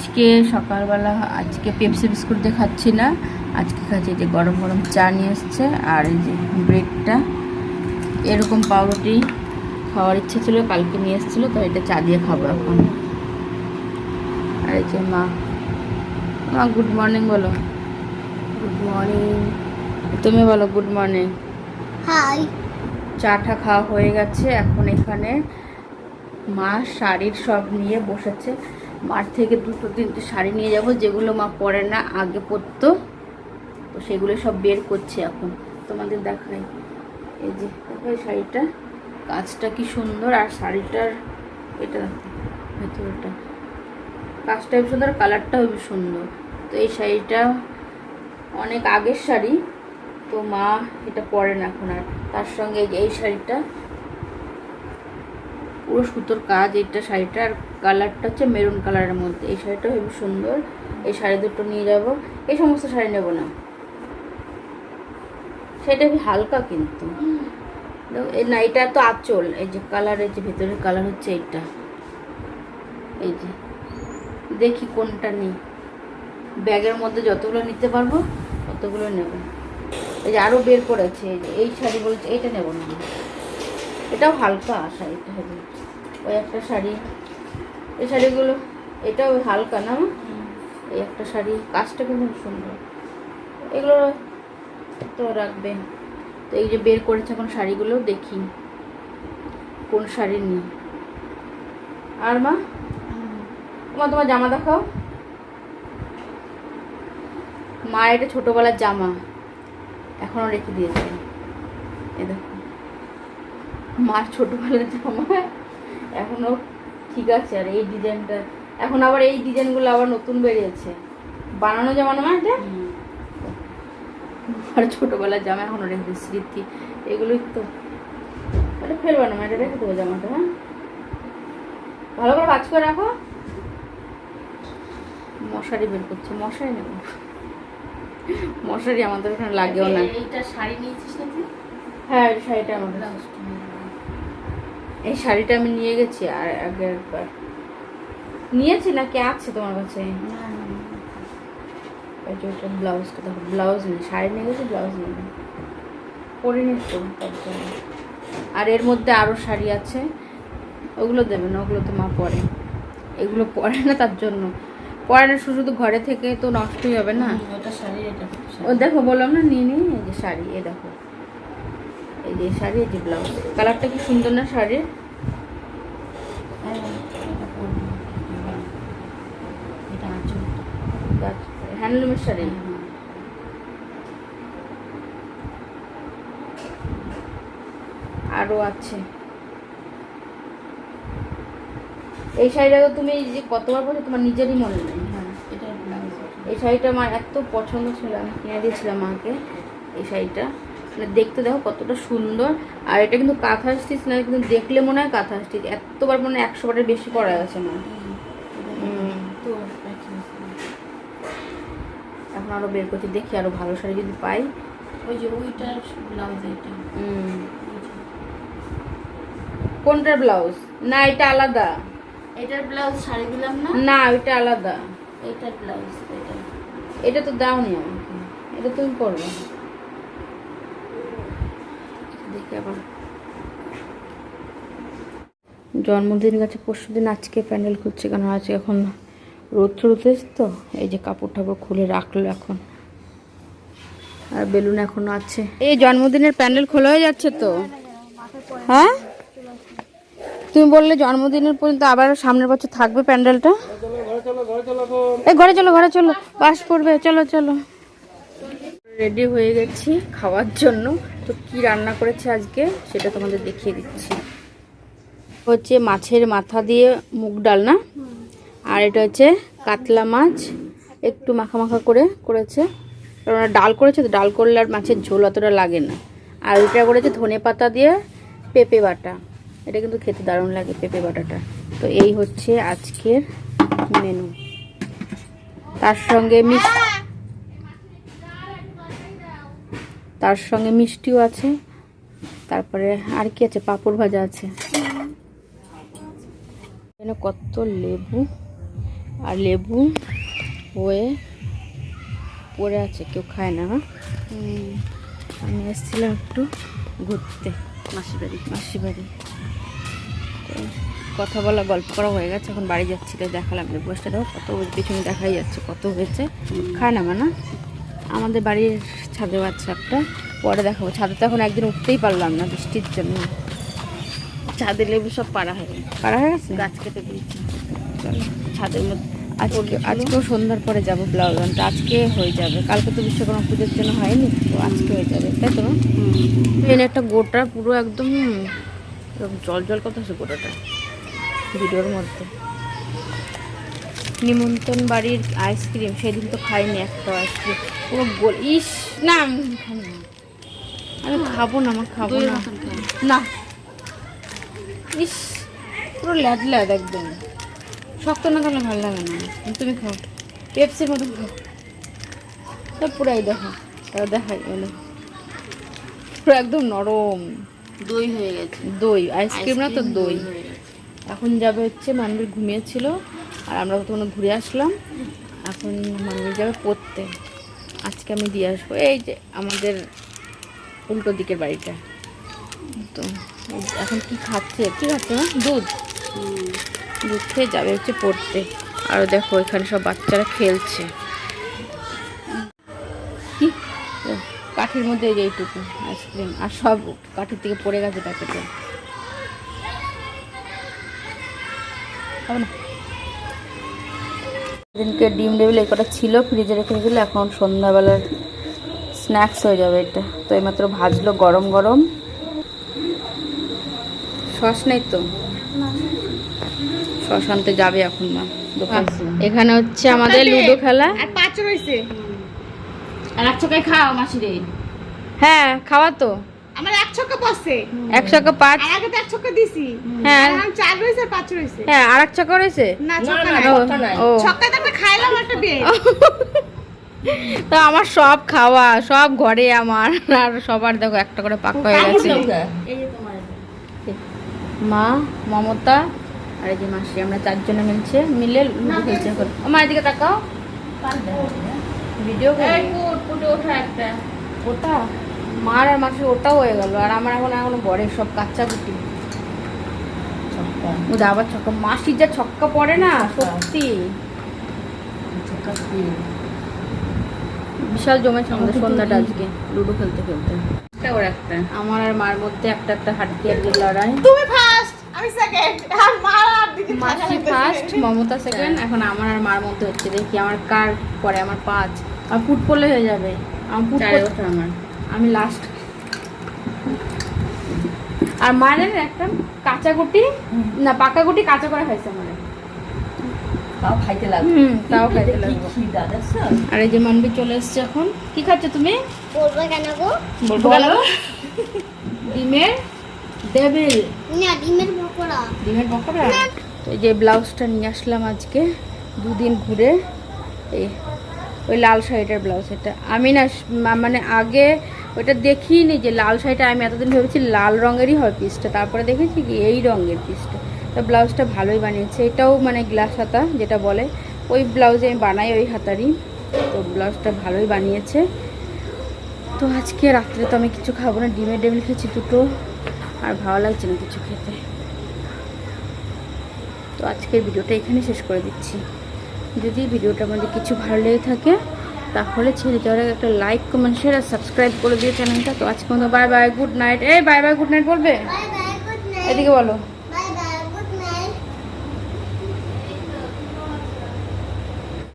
আজকে সকালবেলা আজকে পেপসি বিস্কুট দিয়ে খাচ্ছি না। আজকে খাচ্ছি যে গরম গরম চা নিয়ে এসছে আর এই যে ব্রেডটা। এরকম পাউরুটি খাওয়ার ইচ্ছে ছিল কালকে নিয়ে এসেছিল তো এটা চা দিয়ে খাব এখন। আর এই যে মা মা গুড মর্নিং বলো। গুড মর্নিং তুমি বলো গুড মর্নিং হাই চাটা খাওয়া হয়ে গেছে এখন এখানে মা শাড়ির সব নিয়ে বসেছে। মার থেকে দুটো, তিনটে শাড়ি নিয়ে যাব, যেগুলো মা পরে না, আগে পরতো। তো সেগুলো সব বের করছে এখন। তোমাদের দেখাই। এই যে দেখো শাড়িটা। কাজটা কি সুন্দর, আর শাড়িটার এটা ভেতরটা। কাজটা সুন্দর, কালারটাও খুবই সুন্দর। তো এই শাড়িটা অনেক আগের শাড়ি, তো মা এটা পরে না এখন আর। তার সঙ্গে এই শাড়িটা পুরো সুতোর কাজ এটা শাড়িটা, আর কালারটা হচ্ছে মেরুন কালারের মধ্যে। এই শাড়িটা খুবই সুন্দর। এই শাড়ি দুটো নিয়ে যাব। এই সমস্ত শাড়ি নেব না। সেটা খুবই হালকা কিন্তু। না, এটা তো আঁচল। এই যে কালারের যে ভেতরের কালার হচ্ছে এইটা। এই যে, দেখি কোনটা নেই। ব্যাগের মধ্যে যতগুলো নিতে পারব, ততগুলো নেব। এই যে আরও বের করেছে। এই শাড়ি বলছে, এইটা নেব না। এটাও হালকা শাড়িটা হবে। ওই একটা শাড়ি। এই শাড়িগুলো এটাও হালকা না? এই একটা শাড়ি কাজটা কিন্তু খুব সুন্দর। এগুলো তো রাখবে তো এই যে বের করেছে এখন শাড়িগুলো দেখি কোন শাড়ি নিই। আর মা? মা তোমার জামা দেখাও। মা এটা ছোটোবেলার জামা। এখনও রেখে দিয়েছে। এ দেখো। মার ছোটোবেলার জামা। এখনও ঠিক আছে আর এই ডিজাইনটা এখন আবার এই ডিজাইনগুলো আবার নতুন বেরিয়েছে। বানানো জামা না এটা? আর ছোটোবেলার জামা এখন অনেক স্মৃতি। এগুলোই তো। এটা ফেলবে না এটা রেখে দেবো জামাটা হ্যাঁ? ভালো করে কাজ করে রাখো। মশারি বের করছে মশারি নেব। মশারি আমাদের ওখানে লাগেও না। এইটা শাড়ি নিয়েছিস না তুই হ্যাঁ শাড়িটা আমাদের। এই শাড়িটা আমি নিয়ে গেছি আর আগে একবার। নিয়েছি না নাকি আছে তোমার কাছে? ব্লাউজটা দেখো ব্লাউজ নেই শাড়ি নিয়ে গেছি ব্লাউজ নেই। তার জন্য আর এর মধ্যে আরও শাড়ি আছে ওগুলো দেবে না ওগুলো তো মা পরে। এগুলো পরে না তার জন্য। পরে না শুধু শুধু ঘরে থেকে তো নষ্টই হবে না। ওটা শাড়ি। ও দেখো বললাম না নিয়ে নিই যে শাড়ি এ দেখো। এই যে শাড়ি এই যে ব্লাউজ কালারটা কি সুন্দর না শাড়ির? হ্যাঁ, হ্যান্ডলুমের শাড়ি? আরও আছে। এই শাড়িটা তো তুমি যে কতবার পরে তোমার নিজেরই মনে নেই। হ্যাঁ এটা এই শাড়িটা আমার এত পছন্দ ছিল আমি কিনে দিয়েছিলাম মাকে এই শাড়িটা। দেখতে দেখো কতটা সুন্দর। আর এটা কিন্তু কাঁথা স্টিচ না কিন্তু দেখলে মনে হয় কাঁথা স্টিচ এতবার মনে হয় একশো বারের বেশি করা গেছে না তো এখন আরও বের করছি দেখি আরও ভালো শাড়ি যদি পাই। ওই যে ওইটার ব্লাউজ এটা। হুম। কোনটার ব্লাউজ না এটা আলাদা। এটার ব্লাউজ শাড়ি দিলাম না? না ওইটা আলাদা। এটার ব্লাউজ এটা। এটা তো দাওনি আমাকে এটা তুমি করবে জন্মদিন গেছে, পরশু দিন আজকে প্যান্ডেল খুলছে কেন? আজকে এখন রোদ রোদ তো, এই যে কাপড় টাপড় খুলে রাখল এখন। আর বেলুন এখনও আছে। এই জন্মদিনের প্যান্ডেল খোলা হয়ে যাচ্ছে তো? হ্যাঁ? তুমি বললে জন্মদিনের পর্যন্ত আবার সামনের বছর থাকবে প্যান্ডেলটা? এই ঘরে চলো ঘরে চলো। বাস পড়বে, চলো চলো। রেডি হয়ে গেছি খাওয়ার জন্য। তো কি রান্না করেছে আজকে সেটা তোমাদের দেখিয়ে দিচ্ছি। হচ্ছে মাছের মাথা দিয়ে মুগ ডাল না? আর এটা হচ্ছে কাতলা মাছ। একটু মাখা মাখা করে করেছে। কারণ ডাল করেছে তো, ডাল করলে আর মাছের ঝোল অতটা লাগে না। আর ওইটা করেছে ধনে পাতা দিয়ে পেঁপে বাটা। এটা কিন্তু খেতে দারুণ লাগে পেঁপে বাটাটা। তো এই হচ্ছে আজকের মেনু তার সঙ্গে মিষ্টি তার সঙ্গে মিষ্টিও আছে। তারপরে আর কি আছে? পাঁপড় ভাজা আছে। এখানে কত লেবু? আর লেবু হয়ে পড়ে আছে কেউ খায় না না আমি এসেছিলাম একটু ঘুরতে। মাসি বাড়ি। মাসি বাড়ি। কথা বলা গল্প করা হয়ে গেছে এখন বাড়ি যাচ্ছি তো দেখালাম বসটা দেখো কত পিছনে দেখাই যাচ্ছে কত হয়েছে। খায় না মানা আমাদের বাড়ির ছাদে বাচ্চা একটা পরে দেখাবো। ছাদে তো এখন একদিন উঠতেই পারলাম না বৃষ্টির জন্য। ছাদে লেবু সব পাড়া হয়ে পারা হয়ে গেছে? গাছ কেটে দিয়েছি। ছাদের মধ্যে আজকে আজকেও সন্ধ্যার পরে যাব ব্লাউজ আনতে আজকে হয়ে যাবে। কালকে তো বিশ্বকর্মা পুজোর জন্য হয়নি তো আজকে হয়ে যাবে। তাই তো? এনে একটা গোটা পুরো একদম জল জল কথা আছে গোটাটা ভিডিওর মধ্যে। নিমন্ত্রণ বাড়ির আইসক্রিম সেদিন তো খাইনি একটা আইসক্রিম পুরো গোল ইস না আমি খাব না। আমি খাব না আমার খাব না। না। ইস পুরো ল্যাদ ল্যাদ একদম। শক্ত না তাহলে ভালো লাগে না। তুমি খাও। পেপসির মতো খাও। সব পুরাই দেখো। তাও দেখাই দেখো। পুরো একদম নরম। দই হয়ে গেছে। দই আইসক্রিম না তো দই। এখন যাবে হচ্ছে মানবীর ঘুমিয়েছিল। আর আমরা তখন ঘুরে আসলাম। এখন মানবীর যাবে পড়তে। আজকে আমি দিয়ে আসব। এই যে আমাদের উল্টো দিকের বাড়িটা। তো এখন কি খাচ্ছে? কি খাচ্ছে না দুধ। দুধ খেয়ে যাবে হচ্ছে পড়তে। আর দেখো এখানে সব বাচ্চারা খেলছে। কি? কাঠির মধ্যে যে এইটুকু আইসক্রিম। আর সব কাঠের থেকে পড়ে গেছে প্যাকেটে। হবে না। সেদিনকে ডিম টেবিল এই কটা ছিল ফ্রিজে রেখে দিলে এখন সন্ধ্যাবেলার স্ন্যাক্স হয়ে যাবে এটা। তো এইমাত্র ভাজলো গরম গরম। সস নেই তো? সস আনতে যাবে এখন না এখানে হচ্ছে আমাদের লুডো খেলা। আর পাঁচ রয়েছে। আর এক চোখে খাও মাসি রে হ্যাঁ খাওয়া তো। আমার এক ছক্কা পড়ছে। একশো কা পাঁচ। আর আগে তো এক ছক্কা দিছি। হ্যাঁ। আর চার রয়েছে পাঁচ রয়েছে। হ্যাঁ আর এক ছক্কা রয়েছে? না ছক্কা নাই। ও, ছক্কা তো আমার সব খাওয়া সব ঘরে আমার। আর সবার দেখো একটা করে পাক হয়ে গেছে। এই যে তোমার এটা। মা মমতা আর এই যে মাসি আমরা চারজনে মিলছে মিলে খেলছে আমার এদিকে তাকাও। ভিডিও কুট, কুটে ওটা? মার আর মাসি ওটাও হয়ে গেল। আর আমার এখন এখনও বড়ে সব কাচ্চা গুটি ওদের আবার ছক্কা। মাসির যা ছক্কা পড়ে না সত্যি। বিশাল জমেছে আমাদের সন্ধ্যাটা আজকে। লুডো খেলতে খেলতে। একটা ওর একটা। আমার আর মার মধ্যে একটা একটা হাড্ডি হাড্ডি লড়াই। তুমি ফার্স্ট আমি সেকেন্ড আর মা আর দিকে মাসি ফার্স্ট মমতা সেকেন্ড এখন আমার আর মার মধ্যে হচ্ছে দেখি আমার কার পরে আমার পাঁচ। আমার পুট পড়লে হয়ে যাবে। আমার চারে আমার। আমি লাস্ট আর মায়ের একটা কাঁচা গুটি না পাকা গুটি কাঁচা করা হয়েছে আমার। তাও খাইতে লাগবে। হুম তাও খাইতে লাগবে। খিদা দেখছ? আর এই যে মানবি চলে এসছে এখন। কি খাচ্ছ তুমি? বলব কেন গো? বলব গেল ডিমের ডেভিল না ডিমের পকোড়া। ডিমের পকোড়া? তো এই যে ব্লাউজটা নিয়ে আসলাম আজকে দুদিন ঘুরে। এই ওই লাল শাড়িটার ব্লাউজ এটা। আমি না মানে আগে ওইটা দেখিনি যে লাল শাড়িটা আমি এতদিন ভেবেছি লাল রঙেরই হয় পিসটা তারপরে দেখেছি কি এই রঙের পিসটা তো ব্লাউজটা ভালোই বানিয়েছে। এটাও মানে গ্লাস হাতা যেটা বলে। ওই ব্লাউজে আমি বানাই ওই হাতারই। তো ব্লাউজটা ভালোই বানিয়েছে। তো আজকে রাত্রে তো আমি কিছু খাব না। ডিমের ডেবিল খেয়েছি দুটো। আর ভালো লাগছে না কিছু খেতে। তো আজকের ভিডিওটা এখানে শেষ করে দিচ্ছি। যদি ভিডিওটা আমাদের কিছু ভালো লেগে থাকে তাহলে ছেড়ে যাওয়ার আগে একটা লাইক কমেন্ট শেয়ার আর সাবস্ক্রাইব করে দিয়ে চ্যানেলটা। তো আজকে মতো বাই বাই গুড নাইট এই বাই বাই গুড নাইট বলবে এদিকে বলো।